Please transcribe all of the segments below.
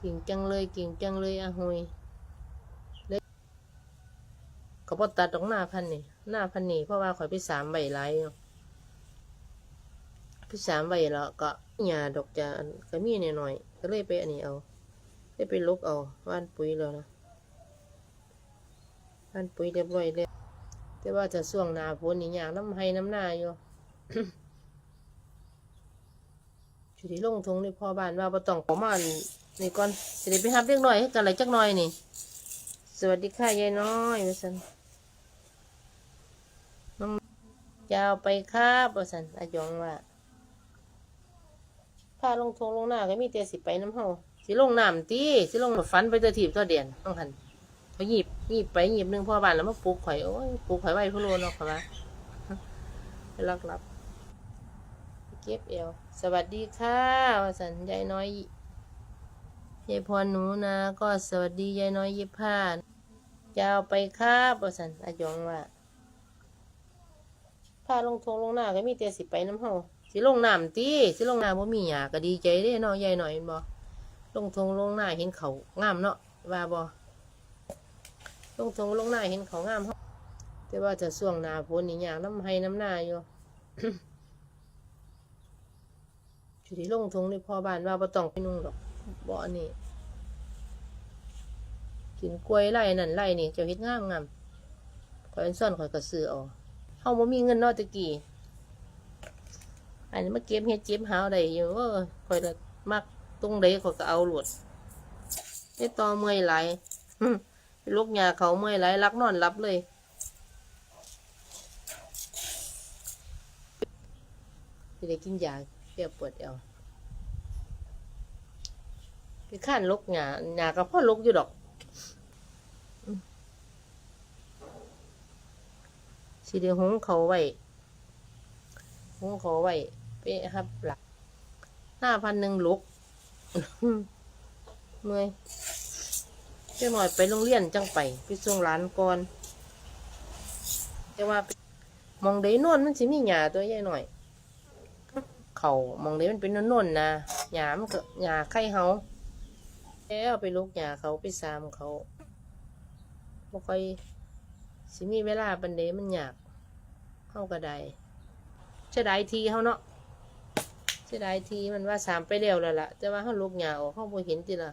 เก่งจังเลยเก่งจังเลยอาหุยเลยเขาบอตัดตรงหน้าพันนี่หน้าพันนี่เพราะว่าข่อยไปสามใบหลเนาะไปสามใบแล้วก็หญ้าดอกจานก็มีหน่อยๆก็เลยไปอันนี้เอาได้ไปลกเอาว่านปุ๋ยแล้วนะว่านปุ๋ยเรียบร้อยแล้วแต่ว่าจะช่วงนาฝนนี่ยากน้ำให้น้ำหน้าอยู่อยู่ที่ลงทงนี่พ่อบ้านว่าบ่ต้องขอมาอั นี่ก่อนสิได้ไปรับเล็กน้อยให้กันอะไรจักหน่อยนี่ สวัสดีค่ะยายน้อยว่าซั่นน้องยาวไปครับว่าซั่นอายองว่าพาลงทงลงหน้าก็มีแต่สิไปน้ำเฮาสิลงน้ำตีสิลงมาฟันไปเตัวถีบตัวเดียนต้องหันเขาหยิบหยิบไปหยิบหนึงพ่อบ้านแล้วมาปลูกข่อยโอ้ยปลูกข่อยไว้พุ่โลนาะค่ะว่าไปลักลับเก็บเอวสวัสดีค่ะว่าสันยายน้อย ยายพรหนูนะก็สวัสดียายน้อยยิบผ้ายาไปครับว่าสันอายองว่าผ้าลงทงลงหน้าก็มีแต่สิไปน้ำเฮาสิลงน้ำตีสิลงน้ำบ่มีหยาก็ดีใจเด้เนาะยายหน่อยแม่นบ่ลงทงลงหน้าเห็นเขางามเนาะว่าบ่ลงทงลงหน้าเห็นเขางามเฮาแต่ว่าจะช่วงหน้าฝนนี่ยากน้ำให้น้ำหน้าอยู่อยู่ที่ลงทงในพ่อบ้านว่าบ่ต้องไปนุ่งดอก บ่อนนี้กินกล้วยไร่นั่นไร่นี่เจ้าเฮ็ดงามงามขอยอันซ่อนขอยก็ซื้อเอาเฮาบ่มีเงินนาะตะกี้อันนี้มาเก็บเฮ็ดเก็บหาวได้อยู่เออข่อยก็มักตรงใดข่อยก็เอาโลดไอ้ต่อเมื่อยหลลูกหญ้าเขาเมื่อยหลรักนอนรับเลยสิได้กินยาแก้ปวดเอว ไปข้านลกหญ้าหญ้าก็พ่อลกอยู่ดอกสิได้หุงเขาไว้หงเขาไว้ไปครับหลักหน้าพันหนึ่งลกเมื่อยเจ้าหน่อยไปโรงเรียนจังไปไปส่งหลานก่อนแต่ว่ามองได้นวลมันสิมีหญ้าตัวใหญ่หน่อย เขามองได้มันเป็นนวลๆนะหญ้ามันก็หญ้าไข่เฮา แล้วไปลูกหญ้าเขาไปซามเขาบ่ค่อยสิมีเวลาปันเดมันยากเฮาก็ได้เสียดายทีเฮาเนาะเสียดายทีมันว่าสามไปแล้วแล้วล่ะแต่ว่าเฮาลูกหญ้าออกเฮาบ่เห็นติล่ะ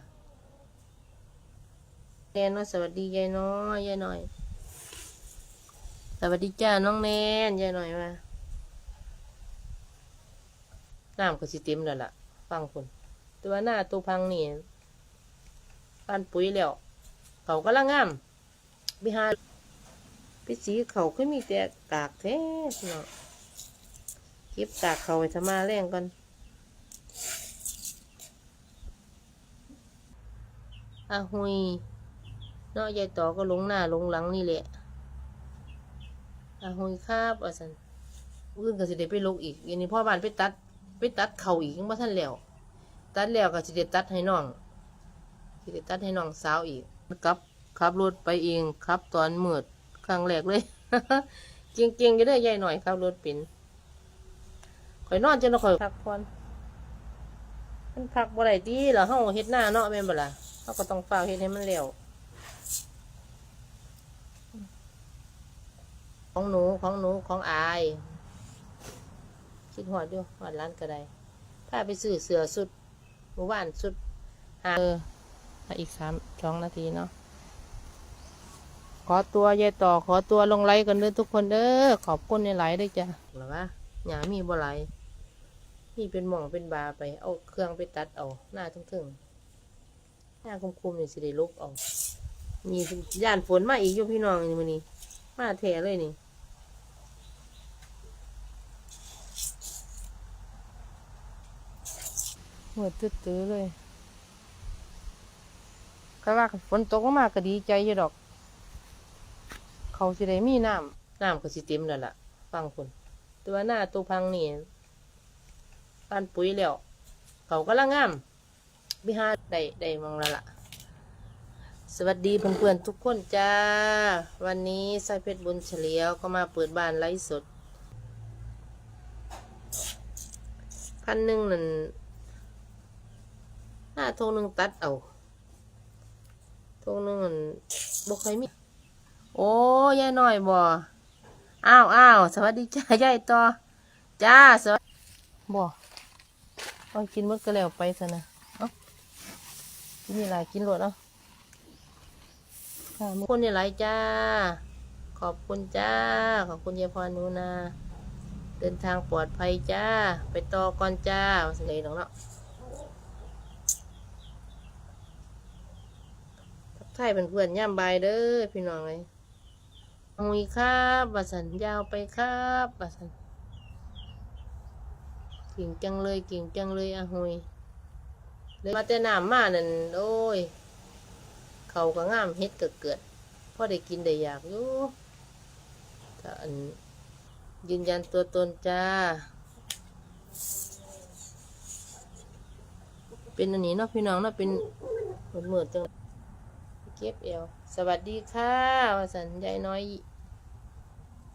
แนนสวัสดียายน้อยยายน้อย สวัสดีจ้าน้องแนนยายน้อยว่าน้ำก็สิเต็มแล้วล่ะ ฟังคนตัวหน้าตัวพังนี่ ปานปุ๋ยแล้วเขาก็ละงามไปหาไปสีเขาคือมีแต่กากแท้เนาะเก็บกากเขาไว้ทำมาแรงก่อนอาหุยเนาะยายต่อก็ลงหน้าลงหลังนี่แหละอาหุยครับว่าสันอื่นก็สิได้ไปลงอีกอย่างนี้พ่อบ้านไปตัด ไปตัดเขาอีกยังบ่ทันแล้ว ตัดแล้วก็สิได้ตัดให้น้อง สิได้ตัดให้น้องสาวอีกกลับขับรถไปเองครับตอนมืดครั้งแรกเลยเก่งๆจะได้ใหญ่หน่อยขับรถเป็นข่อยนอนจนข่อยพักผ่อนมันพักบ่ได้ดีเหรอเฮาเฮ็ดหน้าเนาะแม่นบ่ล่ะเฮาก็ต้องฝ้าวเฮ็ดให้มันแล้วของหนูของหนูของอายคิดหอดอยู่หอดร้านก็ได้พาไปซื้อเสือสุดหมู่บ้านสุดหาเอออีกสามสองนาทีเนาะขอตัวยายต่อขอตัวลงไลค์กันเด้อทุกคนเด้อขอบคุณในไลค์ด้วยจ้ะหรอวะหยามีบ่ไหลายนี่เป็นหม่องเป็นบาไป เอาเครื่องไปตัดเอาหน้าทึ่งๆหน้าคุมๆนี่สิได้ลุกเอานี่ย่านฝนมาอีกอยู่พี่น้องนี่มื้อนี้มาแท้เลยนี่หัวตื้อๆเลย ก็ว่าฝนตกลงมาก็ดีใจอยู่ดอก เขาสิได้มีน้ำน้ำก็สิเต็มแล้วล่ะ ฟังคนตัวหน้าตัวพังนี่ปานปุ๋ยแล้ว เขาก็ละงามบิหาได้ได้มองแล้วล่ะ สวัสดีเพื่อนๆทุกคนจ้า วันนี้สายเพชรบุญเฉลียวก็มาเปิดบ้านไลฟ์สดพันหนึ่งนั่นหน้าโทงหนึ่งตัดเอา ตรงนึงอั่นบ่เคยมี โอ้ยายน้อยบ่อ้าวอ้าวสวัสดีจ้ายายต่อจ้าสวัสบ่เอากินหมดก็แล้วไปซะนะเอ้ากินนี่หลายกินรวดเนาะค่ะขอบคุณนี่หลายจ้า ขอบคุณจ้า ขอบคุณยายพรหนูนา เดินทางปลอดภัยจ้า ไปต่อก่อนจ้าว่าสิเลยน้องเนาะ ทักทยเป็นเพื่อนย่ามบเด้อพี่น้องเลยหุยครับบัสันยาวไปครับบัสันเก่งจังเลยเก่งจังเลยอะหุยเลยมาแต่น้ำมานั่นโอ้ย เขาก็งามเฮ็ดก็เกิดพ่อได้กินได้อยากอยู่ถ้าอันยืนยันตัวตนจ้า เป็นอันนี้เนาะพี่น้องเนาะเป็นเหมือนเหมือนจัง เก็บเอวสวัสดีค่ะวสันยายน้อย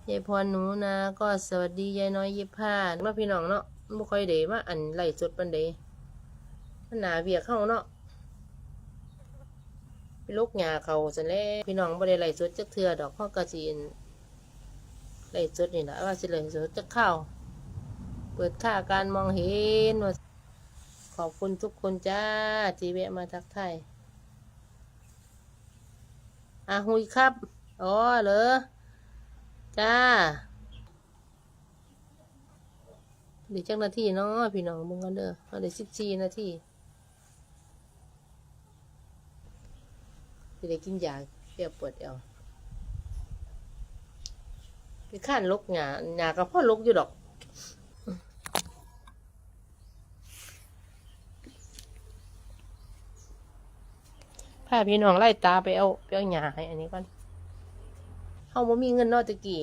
ยายพรหนูนะ ก็สวัสดียายน้อยยี่ผ้าเนาะพี่น้องเนาะไม่ค่อยเดมาอันไหล่สดปันเดมันหนาเบียกเข้าเนาะไปลูกหยาเขาสันแล้พี่น้องบ่ได้ไหล่สดจักเทือดอกข้อกระจีนไหล่สดนี่แหละว่าสิไล่สดจะเข้าเปิดค่าการมองเห็นขอบคุณทุกคนจ้าที่แวะมาทักทาย อาหุยครับ อ๋อเหรอ จ้า เดี๋ยวจักนาทีเนาะพี่น้องมึงกันเด้อเอาเดี๋ยวสิบสี่นาทีจะได้กินยาแก้ปวดเอวไปข้านลกหยาหยากับพ่อลกอยู่ดอก พาพี่น้องไล่ตาไปเอาไปเอาหยาให้อันนี้ก่อนเฮาบ่มีเงินนอกตะกี้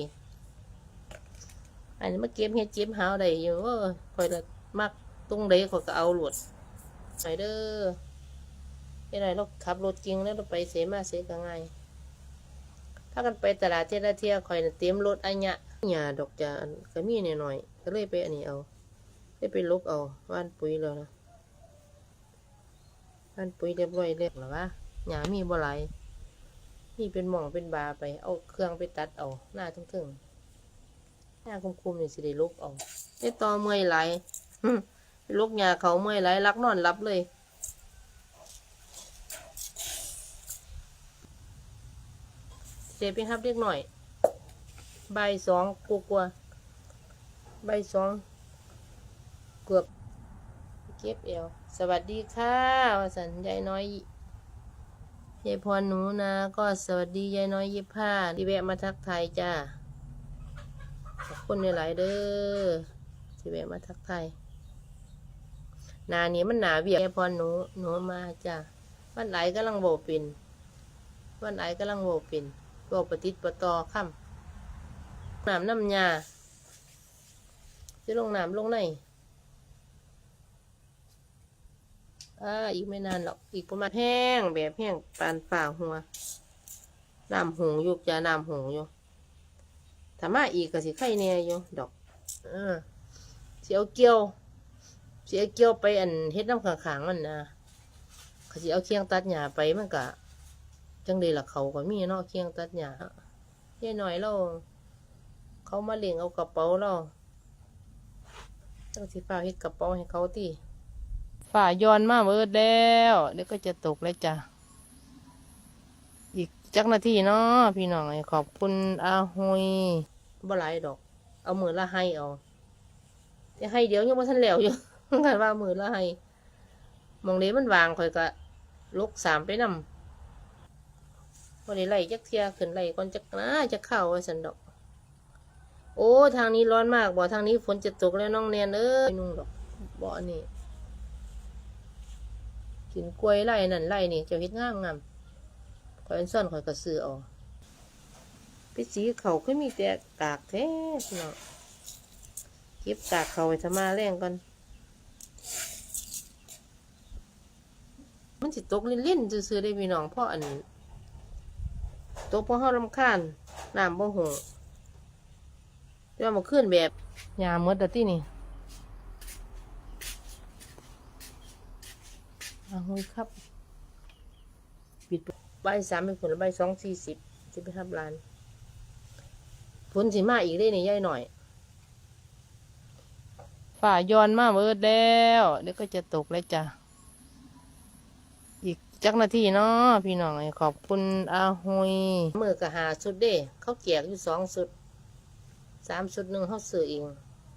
อันนี้มาเก็บเฮ็ดเจ็บหาวได้อยู่เออข่อยละมักตรงใดข่อยก็เอาหลวดไปเด้อเฮ็ดไรเราขับรถเก่งแล้วเราไปเสมาเสก็ง่ายถ้ากันไปตลาดเทยละเที่ยวคอยเตรียมรถอันเนี้ยหญ้าดอกจานก็มีหน่อยๆก็เลยไปอันนี้เอาได้ไปลกเอาว่านปุ๋ยแล้วนะว่านปุ๋ยเรียบร้อยแล้วหรอวะ หญ้ามีบ่หลายมีเป็นหม่องเป็นบาไป เอาเครื่องไปตัดเอาหน้าทึ่งๆหน้าคุมๆนี่สิได้ลกเอาได้ต่อเมื่อยไหลายไปลกหญ้าเขาเมื่อยไหลรักนอนรับเลยเจ็บไหมครับเล็กหน่อย ใบสองกลัวๆใบสองเกือบเก็บเอวสวัสดีค่ะวสันยายน้อย ยายพรหนูนะก็สวัสดียายน้อยยี่ผ้าที่แวะมาทักทายจ้าขอบคุณหลายเด้อที่แวะมาทักทายนานี้มันหนาเบียกยายพรหนูหนูมาจ้าวันไหลกำลังโบปินวันไหลกำลังโบปินตัวปฏิติดประตอค่ำน้ำน้ำยาจะลงน้ำลงใน อ่าอีกไม่นานหรอกอีกประมาณแห้งแบบแห้งปานฝ่าหัวน้ำหงอยู่จะน้ำหงอยู่ถ้ามาอีกก็สิไข่แน่อยู่ดอกเออเสียวเกี่ยวเสียเกี่ยวไปอันเฮ็ดน้ำขางๆมันนะเขาสิเอาเคียงตัดหญ้าไปมันก็จังเลยล่ะเขาก็มีเนาะเคียงตัดหญ้ายายหน่อยเราเขามาเลี้ยงเอากระเป๋าเราจังสิฟ้าเฮ็ดกระเป๋าให้เขาตี ฝ่าย้อนมาเบิดแล้วเดี๋ยวก็จะตกแล้วจ้ะ อีกจักนาทีเนาะพี่น้องขอบคุณอาหุยบ่หลายดอก เอามือละให้เอาจะให้เดี๋ยวยังบ่ทันแล้วอยู่กันว่ามือละให้มองเด้มันวางข่อยก็ลกสามไปนำวันนี้ไล่จักเทียขึ้นไล่ก่อนจักนะจะเข้าไว้สันดอก โอ้ ทางนี้ร้อนมากบ่ทางนี้ฝนจะตกแล้วน้องแนนเอ้ยนุ่งดอกบ่อนนี้ กินกล้วยไล่นั่นไล่นี่เจะเฮ็ดงามงามข่อยอันซ่อนข่อยก็ซื้อเอาไปสีเขาคือมีแต่กากแท้พี่น้องเก็บกากเขาไว้ทำมาแรงก่อน มันสิตกลิ่นๆซื่อได้พี่น้องเพราะอันตัวพอเฮารำคาญน้ำบ่หงแต่ว่ามันขึ้นแบบยาเมดเดยวที่นี่ อาหุยครับ ปิดใบายสามเป็นผลใบายสองสี่สิบจะไปทับร้านฝนสิมาอีกได้นี่ย่ายหน่อย ฝ่าย้อนมาเวิร์ดแล้วเดี๋ยวก็จะตกแล้วจ้ะอีกจักนาทีเนาะพี่น้องเอ้ยขอบคุณอาหุยมือกะหาสุดเด้เขาแจกอยู่สองสุดสามสุดหนึ่งเขาซื้อเอง